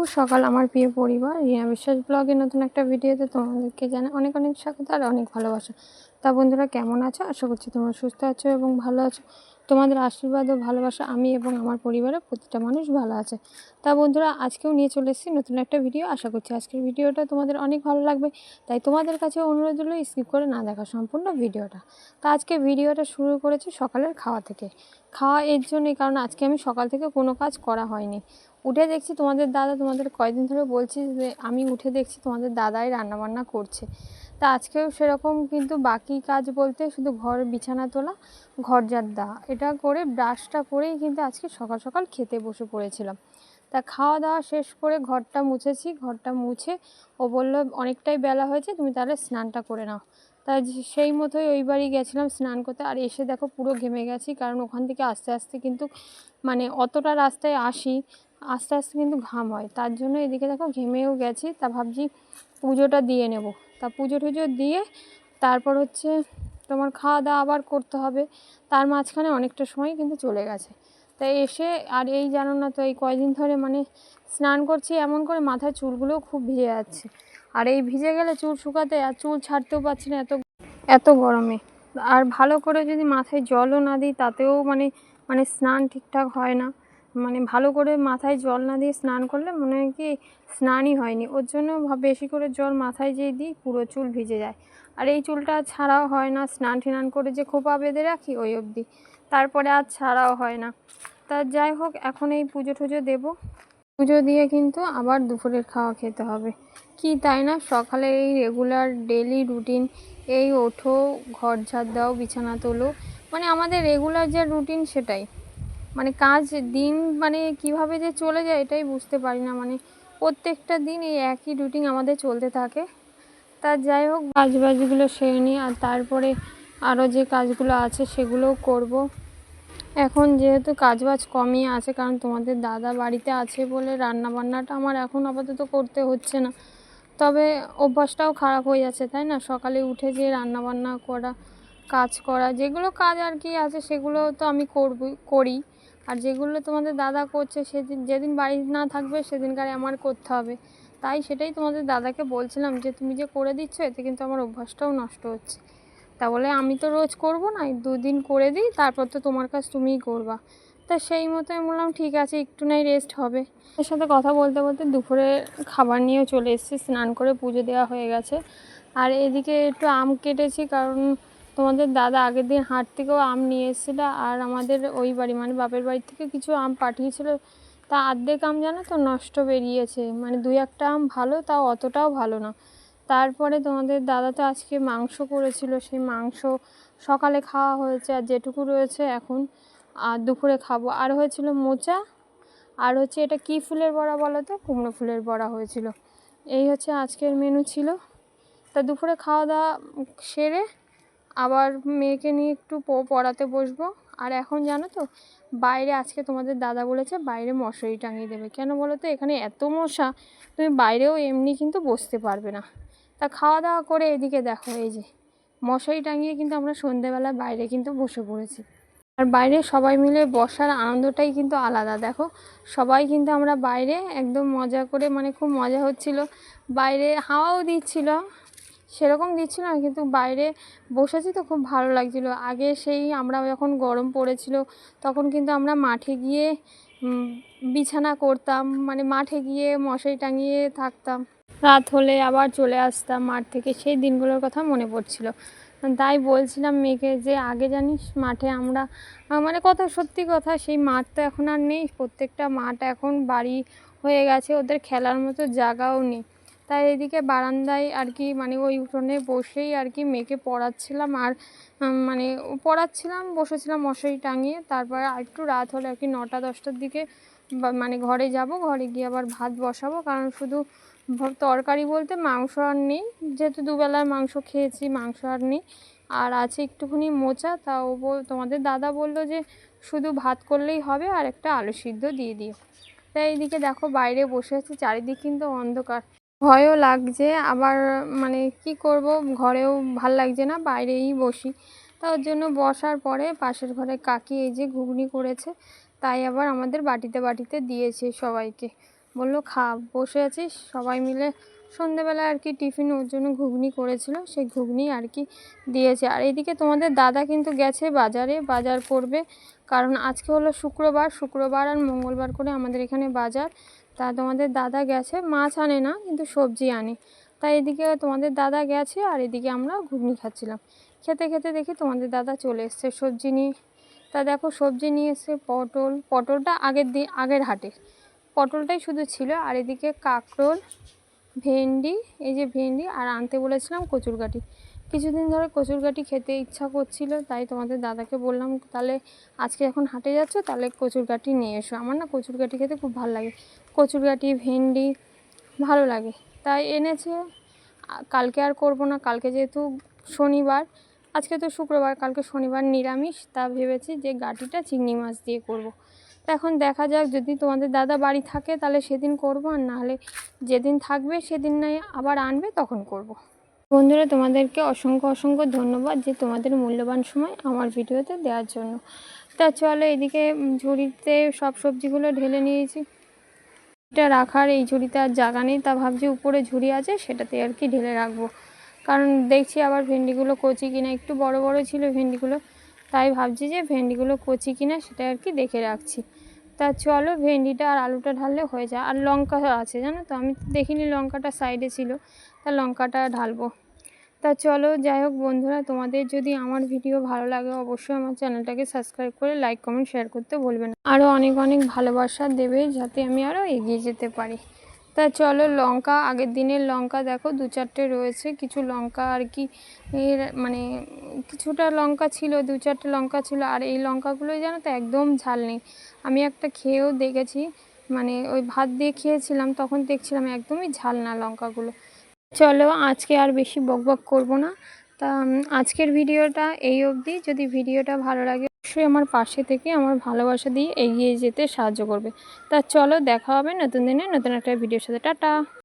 শুভ সকাল আমার প্রিয় পরিবার। রিয়া বিশ্বাস ব্লগে নতুন একটা ভিডিওতে তোমাদেরকে জানা অনেক অনেক স্বাগত আর অনেক ভালোবাসা। তা বন্ধুরা কেমন আছো? আশা করছি তোমরা সুস্থ আছো এবং ভালো আছো। তোমাদের আশীর্বাদ ও ভালোবাসা আমি এবং আমার পরিবারের প্রতিটা মানুষ ভালো আছে। তা বন্ধুরা, আজকেও নিয়ে চলে এসেছি নতুন একটা ভিডিও। আশা করছি আজকের ভিডিওটা তোমাদের অনেক ভালো লাগবে। তাই তোমাদের কাছে অনুরোধ হলো স্কিপ করে না দেখা সম্পূর্ণ ভিডিওটা। তা আজকে ভিডিওটা শুরু করেছি সকালের খাওয়া থেকে। খাওয়া এর জন্যই, কারণ আজকে আমি সকাল থেকে কোনো কাজ করা হয়নি। উঠে দেখছি তোমাদের দাদা তোমাদের কয়দিন ধরে বলছি যে, আমি উঠে দেখছি তোমাদের দাদাই রান্নাবান্না করছে। তা আজকেও সেরকম কিন্তু বাকি কাজ বলতে শুধু ঘর, বিছানা তোলা, ঘর ঝাড় দেওয়া। এটা করে ব্রাশটা করেই কিন্তু আজকে সকাল সকাল খেতে বসে পড়েছিলাম। তা খাওয়া দাওয়া শেষ করে ঘরটা মুছেছি। ঘরটা মুছে ও বলল, অনেকটাই বেলা হয়েছে, তুমি তাহলে স্নানটা করে নাও। তা সেই মতোই ওই বাড়ি গেছিলাম স্নান করতে। আর এসে দেখো পুরো ঘেমে গেছি, কারণ ওখান থেকে আস্তে আস্তে কিন্তু মানে অতটা রাস্তায় আসি, আস্তে আস্তে কিন্তু ঘাম হয়। তার জন্য এদিকে দেখো ঘেমেও গেছি। তা ভাবছি পুজোটা দিয়ে নেব। তা পুজো টুজো দিয়ে তারপর হচ্ছে তোমার খাওয়া দাওয়া আবার করতে হবে। তার মাঝখানে অনেকটা সময় কিন্তু চলে গেছে। তাই এসে আর এই জানো না তো এই কয়দিন ধরে মানে স্নান করছি এমন করে মাথার চুলগুলোও খুব ভিজে যাচ্ছে। আর এই ভিজে গেলে চুল শুকাতে আর চুল ছাড়তেও পারছি না এত এত গরমে। আর ভালো করে যদি মাথায় জলও না দিই তাতেও মানে মানে স্নান ঠিকঠাক হয় না। মানে ভালো করে মাথায় জল না দিয়ে স্নান করলে মনে হয় কি স্নানই হয়নি। ওর জন্য বেশি করে জল মাথায় যেই দিই, পুরো চুল ভিজে যায়। আর এই চুলটা ছাড়াও হয় না, স্নান টিনান করে যে খোপা বেঁধে রাখি ওই অবধি। তারপরে আর ছাড়াও হয় না। তা যাই হোক, এখন এই পুজো টুজো দেবো। পুজো দিয়ে কিন্তু আবার দুপুরের খাওয়া খেতে হবে। কি তাই না? সকালে এই রেগুলার ডেলি রুটিন এই ওঠো, ঘর ঝাড় দাও, বিছানা তোলো। মানে আমাদের রেগুলার যে রুটিন সেটাই। মানে কাজ দিন মানে কীভাবে যে চলে যায় এটাই বুঝতে পারি না। মানে প্রত্যেকটা দিন এই একই রুটিন আমাদের চলতে থাকে। তা যাই হোক কাজ বাজগুলো সেরে নিই আর তারপরে আরও যে কাজগুলো আছে সেগুলোও করব। এখন যেহেতু কাজবাজ কমই আছে, কারণ তোমাদের দাদা বাড়িতে আছে বলে রান্না বান্নাটা আমার এখন আপাতত করতে হচ্ছে না। তবে অভ্যাসটাও খারাপ হয়ে যাচ্ছে, তাই না? সকালে উঠে যে রান্না বান্না করা, কাজ করা, যেগুলো কাজ আর কি আছে সেগুলো তো আমি করবই, করি। আর যেগুলো তোমাদের দাদা করছে, সেদিন, যেদিন বাড়ি না থাকবে, সেদিনকার আমার করতে হবে। তাই সেটাই তোমাদের দাদাকে বলছিলাম যে, তুমি যে করে দিচ্ছ, এতে কিন্তু আমার অভ্যাসটাও নষ্ট হচ্ছে। তা বলে, আমি তো রোজ করব না দুদিন করে দিই, তারপর তো তোমার কাজ তুমিই করবা। তা সেই মতো আমি বললাম, ঠিক আছে, একটু নাই রেস্ট হবে। এর সাথে কথা বলতে বলতে দুপুরে খাবার নিয়েও চলে এসেছি, স্নান করে পুজো দেওয়া হয়ে গেছে। আর এদিকে একটু আম কেটেছি, কারণ তোমাদের দাদা আগের দিন হাট থেকেও আম নিয়ে এসেছিল আর আমাদের ওই বাড়ি মানে বাপের বাড়ি থেকে কিছু আম পাঠিয়েছিল। তা আর্ধেক আম জানো তো নষ্ট বেরিয়েছে মানে দুই একটা আম ভালো, তাও অতটাও ভালো না। তারপরে তোমাদের দাদা তো আজকে মাংস করেছিল, সেই মাংস সকালে খাওয়া হয়েছে আর যেটুকু রয়েছে এখন, আর দুপুরে খাব। আর হয়েছিল মোচা, আর হচ্ছে এটা কি ফুলের বড়া বলো তো? কুমড়ো ফুলের বড়া হয়েছিল। এই হচ্ছে আজকের মেনু ছিল। তা দুপুরে খাওয়া দাওয়া সেরে আবার মেয়েকে নিয়ে একটু পড়াতে বসবো। আর এখন জানো তো, বাইরে আজকে তোমাদের দাদা বলেছে বাইরে মশারি টাঙিয়ে দেবে। কেন বলো তো? এখানে এত মশা, তুমি বাইরেও এমনি কিন্তু বসতে পারবে না। তা খাওয়া দাওয়া করে এদিকে দেখো, এই যে মশারি টাঙিয়ে কিন্তু আমরা সন্ধেবেলা বাইরে কিন্তু বসে পড়েছি। আর বাইরে সবাই মিলে বসার আনন্দটাই কিন্তু আলাদা। দেখো, সবাই কিন্তু আমরা বাইরে একদম মজা করে মানে খুব মজা হচ্ছিল। বাইরে হাওয়াও দিচ্ছিল সেরকম দিচ্ছিল না কিন্তু বাইরে বসেছি তো খুব ভালো লাগছিল। আগে সেই আমরা যখন গরম পড়েছিল, তখন কিন্তু আমরা মাঠে গিয়ে বিছানা করতাম মানে মাঠে গিয়ে মশারি টাঙিয়ে থাকতাম। রাত হলে আবার চলে আসতাম মাঠ থেকে, সেই দিনগুলোর কথা মনে পড়ছিল। তাই বলছিলাম মেয়েকে যে, আগে জানিস মাঠে আমরা মানে কত সত্যি কথা, সেই মাঠ তো এখন আর নেই। প্রত্যেকটা মাঠ এখন বাড়ি হয়ে গেছে, ওদের খেলার মতো জায়গাও নেই। তাই এদিকে বারান্দায় আর কি মানে ওই উঠোনে বসেই আর কি মেয়েকে পড়াচ্ছিলাম আর মানে পড়াচ্ছিলাম, বসেছিলাম মশারি টাঙিয়ে। তারপরে একটু রাত হলে আর কি নটা, দশটার দিকে মানে ঘরে যাব, ঘরে গিয়ে আবার ভাত বসাবো। কারণ শুধু তরকারি বলতে মাংস আর নেই, যেহেতু দুবেলায় মাংস খেয়েছি, মাংস আর নেই। আর আছে একটুখানি মোচা তাও তোমাদের দাদা বলল যে শুধু ভাত করলেই হবে আর একটা আলু সিদ্ধ দিয়ে দিও। তাই এইদিকে দেখো বাইরে বসে আছি, চারিদিক কিন্তু অন্ধকার। ভয়ও লাগছে। আবার মানে কি করব? ঘরেও ভালো লাগছে না, বাইরেই বসি। তার জন্য বসার পরে পাশের ঘরে কাকি এই যে ঘুগনি করেছে, তাই আবার আমাদের বাটিতে বাটিতে দিয়েছে সবাইকে। বলল, খা, বসে আছিস? সবাই মিলে সন্ধেবেলা আর কি টিফিন ওর জন্য ঘুগনি করেছিল, সেই ঘুগনি আর কি দিয়েছে। আর এইদিকে তোমাদের দাদা কিন্তু গেছে বাজারে, বাজার করবে। কারণ আজকে হলো শুক্রবার শুক্রবার আর মঙ্গলবার করে আমাদের এখানে বাজার। তা তোমাদের দাদা গেছে, মাছ আনে না, কিন্তু সবজি আনে। তাই এদিকে তোমাদের দাদা গেছে আর এদিকে আমরা ঘুগনি খাচ্ছিলাম। খেতে খেতে দেখি তোমাদের দাদা চলে এসছে সবজি নিয়ে। তা দেখো সবজি নিয়ে এসছে পটল। পটলটা আগের দিন আগের হাটে। পটলটাই শুধু ছিল আর এদিকে কাঁকরোল, ভেন্ডি, এই যে ভেন্ডি আর আনতে বলেছিলাম কচুরগাটি কিছুদিন ধরে কচুরগাটি খেতে ইচ্ছা করছিল, তাই তোমাদের দাদাকে বললাম, তাহলে আজকে যখন হাটে যাচ্ছ, তাহলে কচুরগাটি নিয়ে এসো আমার না কচুরগাটি খেতে খুব ভালো লাগে কচুরগাটি ভেন্ডি ভালো লাগে তাই এনেছে কালকে আর করব না, কালকে যেহেতু শনিবার, আজকে তো শুক্রবার, কালকে শনিবার নিরামিষ, তা ভেবেছি যে গাটিটা চিংড়ি মাছ দিয়ে করব। তা এখন দেখা যাক, যদি তোমাদের দাদা বাড়ি থাকে তাহলে সেদিন করব, আর নাহলে যেদিন থাকবে সেদিন নাই আবার আনবে তখন করব। বন্ধুরা, তোমাদেরকে অসংখ্য অসংখ্য ধন্যবাদ যে তোমাদের মূল্যবান সময় আমার ভিডিওতে দেওয়ার জন্য। তা চলো এদিকে ঝুড়িতে সব সবজিগুলো ঢেলে নিয়েছি। এটা রাখার এই ঝুড়িতে আর জায়গা নেই, তা ভাবছি উপরে ঝুড়ি আছে, সেটাতে আর কি ঢেলে রাখব। কারণ দেখছি আবার ভেন্ডিগুলো কচি কিনা, একটু বড় বড় ছিল ভেন্ডিগুলো, তাই ভাবছি যে ভেন্ডিগুলো কচি কিনা সেটা আর কি দেখে রাখছি। তা চলো ভেন্ডিটা আর আলুটা ঢাললে হয়ে যায়। আর লঙ্কা আছে জানো তো, আমি দেখিনি লঙ্কাটা সাইডে ছিল। তা লঙ্কাটা ঢালবো। তা চলো, যাই হোক বন্ধুরা, তোমাদের যদি আমার ভিডিও ভালো লাগে অবশ্যই আমার চ্যানেলটাকে সাবস্ক্রাইব করে লাইক কমেন্ট শেয়ার করতে ভুলবে না। আরও অনেক অনেক ভালোবাসা দেবে যাতে আমি আরও এগিয়ে যেতে পারি। তা চলো, লঙ্কা, আগের দিনের লঙ্কা দেখো, দু চারটে রয়েছে। কিছু লঙ্কা আর কি এর মানে কিছুটা লঙ্কা ছিল, দু চারটে লঙ্কা ছিল। আর এই লঙ্কাগুলোই জানো তো, একদম ঝাল নেই। আমি একটা খেয়েও দেখেছি মানে ওই ভাত দিয়ে খেয়েছিলাম, তখন দেখছিলাম একদমই ঝাল না লঙ্কাগুলো। চলো আজকে আর বেশি বকবক করব না। তা আজকের ভিডিওটা এই অবধি। যদি ভিডিওটা ভালো লাগে, অবশ্যই আমার পাশে থেকে আমার ভালোবাসা দিয়ে এগিয়ে যেতে সাহায্য করবে। তা, চলো দেখা হবে নতুন দিনে নতুন একটা ভিডিওর সাথে। টাটা!